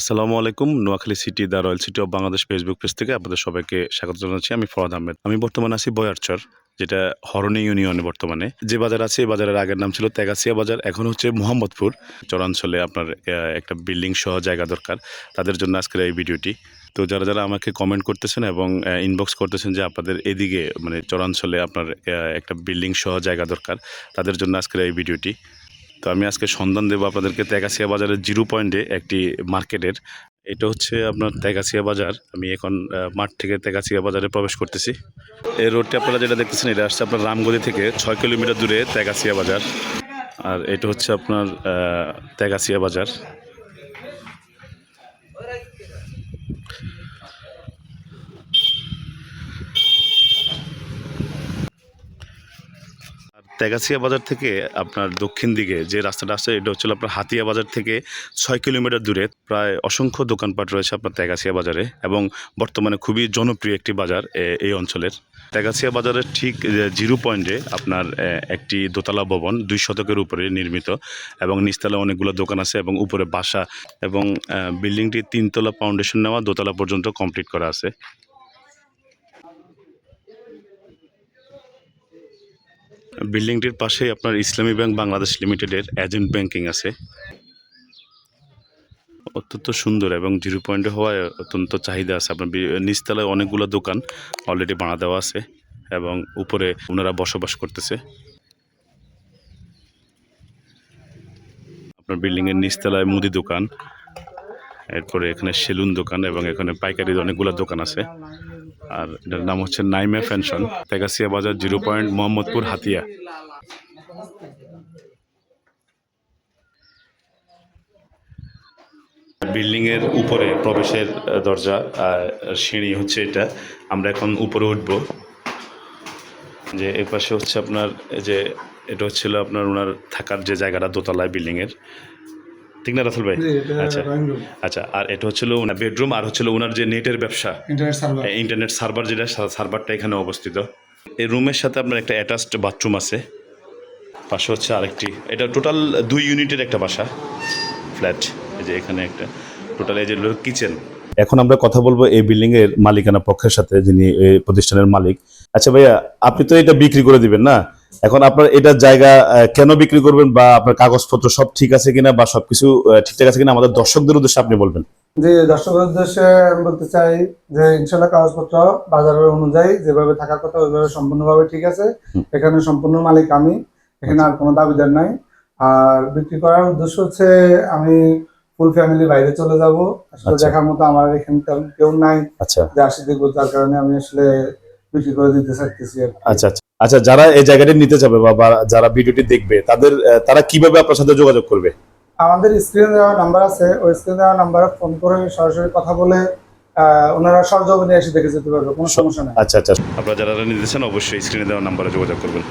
আসসালামু আলাইকুম, Noakhali city the royal city of Bangladesh Facebook page থেকে আপনাদের সবাইকে স্বাগত জানাচ্ছি। আমি ফরাদ আহমেদ। আমি বর্তমানে আছি বয়ারচর, যেটা হরণী ইউনিয়নে বর্তমানে। যে বাজার আছে, এই বাজারের আগের নাম ছিল তেগাছিয়া বাজার, এখন হচ্ছে মোহাম্মদপুর। চরাঞ্চলে আপনার একটা বিল্ডিং সহ জায়গা দরকার। তাদের জন্য আজকের এই ভিডিওটি। তো যারা যারা আমাকে কমেন্ট করতেছেন এবং ইনবক্স করতেছেন যে আপনাদের এদিকে মানে চরাঞ্চলে আপনার একটা বিল্ডিং সহ জায়গা দরকার, তাদের জন্য আজকের এই ভিডিওটি। তো আমি আজকে সন্ধান দেবো আপনাদেরকে তেগাছিয়া বাজারের জিরো পয়েন্টে একটি মার্কেটের। এটা হচ্ছে আপনার তেগাছিয়া বাজার। আমি এখন মাঠ থেকে তেগাছিয়া বাজারে প্রবেশ করতেছি। এই রোডটি আপনারা যেটা দেখতেছেন, এটা আসছে আপনার রামগদি থেকে ছয় কিলোমিটার দূরে তেগাছিয়া বাজার। আর এটা হচ্ছে আপনার ত্যাগাসিয়া বাজার। তেগাছিয়া বাজার থেকে আপনার দক্ষিণ দিকে যে রাস্তাটা আসছে এটা হচ্ছিল আপনার হাতিয়া বাজার থেকে ছয় কিলোমিটার দূরে প্রায় অসংখ্য দোকানপাট রয়েছে আপনার তেগাছিয়া বাজারে এবং বর্তমানে খুবই জনপ্রিয় একটি বাজার এই অঞ্চলের। তেগাছিয়া বাজারের ঠিক জিরো পয়েন্টে আপনার একটি দোতলা ভবন দুই শতকের উপরে নির্মিত এবং নিচতলা অনেকগুলো দোকান আছে এবং উপরে বাসা এবং বিল্ডিংটি তিনতলা ফাউন্ডেশন নেওয়া দোতলা পর্যন্ত কমপ্লিট করা আছে। বিল্ডিংটির পাশে আপনার ইসলামী ব্যাংক বাংলাদেশ লিমিটেডের এজেন্ট ব্যাংকিং আছে। অত্যন্ত সুন্দর এবং জিরো পয়েন্টে হওয়ায় অত্যন্ত চাহিদা আছে। আপনার নিচতলায় অনেকগুলো দোকান অলরেডি বানা দেওয়া আছে এবং উপরে ওনারা বসবাস করতেছে। আপনার বিল্ডিংয়ের নিচতলায় মুদি দোকান, এরপরে এখানে সেলুন দোকান এবং এখানে পাইকারির অনেকগুলো দোকান আছে। আর এটার নাম হচ্ছে নাইমে ফ্যানশন, তেগাসিয়া বাজার জিরো পয়েন্ট মোহাম্মদপুর, হাতিয়া। বিল্ডিংয়ের উপরে প্রবেশের দরজা, আর সিঁড়ি হচ্ছে এটা। আমরা এখন উপরে উঠব। যে এই পাশে হচ্ছে আপনার, যে এটা হচ্ছিল আপনার ওনার থাকার যে জায়গাটা দোতলায় বিল্ডিংয়ের ঠিক না রাসুল ভাই? আচ্ছা আচ্ছা আর এটা হচ্ছিল ওনার বেডরুম আর হচ্ছিল ওনার যে নেটের ব্যবসা ইন্টারনেট সার্ভার যেটা সার্ভারটা এখানে অবস্থিত। এই রুমের সাথে আপনার একটা অ্যাটাচড বাথরুম আছে। পাশে হচ্ছে আরেকটি এটা টোটাল দুই ইউনিটের একটা বাসা ফ্ল্যাট এই যে এখানে একটা টোটাল এই যে কিচেন এখন আমরা কথা বলব এই বিল্ডিং এর মালিকানা পক্ষের সাথে যিনি এই প্রতিষ্ঠানের মালিক। আচ্ছা ভাইয়া আপনি তো এটা বিক্রি করে দিবেন না? এখন আপনার এটা জায়গা কেন বিক্রি করবেন বা আপনার কাগজপত্র সব ঠিক আছে কিনা বা সবকিছু ঠিকঠাক আছে কিনা আমাদের দর্শকদের উদ্দেশ্যে আপনি বলবেন। যে দর্শকের উদ্দেশ্যে আমি বলতে চাই যে ইনশাল্লাহ কাগজপত্র বাজারের অনুযায়ী যেভাবে থাকার কথা ওইভাবে সম্পূর্ণভাবে ঠিক আছে। এখানে সম্পূর্ণ মালিক আমি এখানে আর কোনো দাবিদার নাই। আর বিক্রি করার উদ্দেশ্য হচ্ছে আমি ফুল ফ্যামিলি বাইরে চলে যাব। আসলে আচ্ছা। দেখার মতো আমার এখানে কেউ নাই। আচ্ছা। যে আসি দেখব যার কারণে আমি আসলে বিক্রি করে দিতে চাইতেছি আর আচ্ছা আচ্ছা। আচ্ছা যারা এই জায়গাটি নিতে যাবে বা যারা ভিডিওটি দেখবে তাদের তারা কীভাবে আপনার সাথে যোগাযোগ করবে? আমাদের স্ক্রিনে দেওয়া নাম্বার আছে। ওই স্ক্রিনে দেওয়া নাম্বারে ফোন করে সরাসরি কথা বলে আহ, ওনারা সরজমিনে এসে দেখে যেতে পারবে কোনো সমস্যা নেই। আচ্ছা আচ্ছা। আপনারা যারা নিতে চান অবশ্যই স্ক্রিনে দেওয়া নাম্বারে যোগাযোগ করবেন।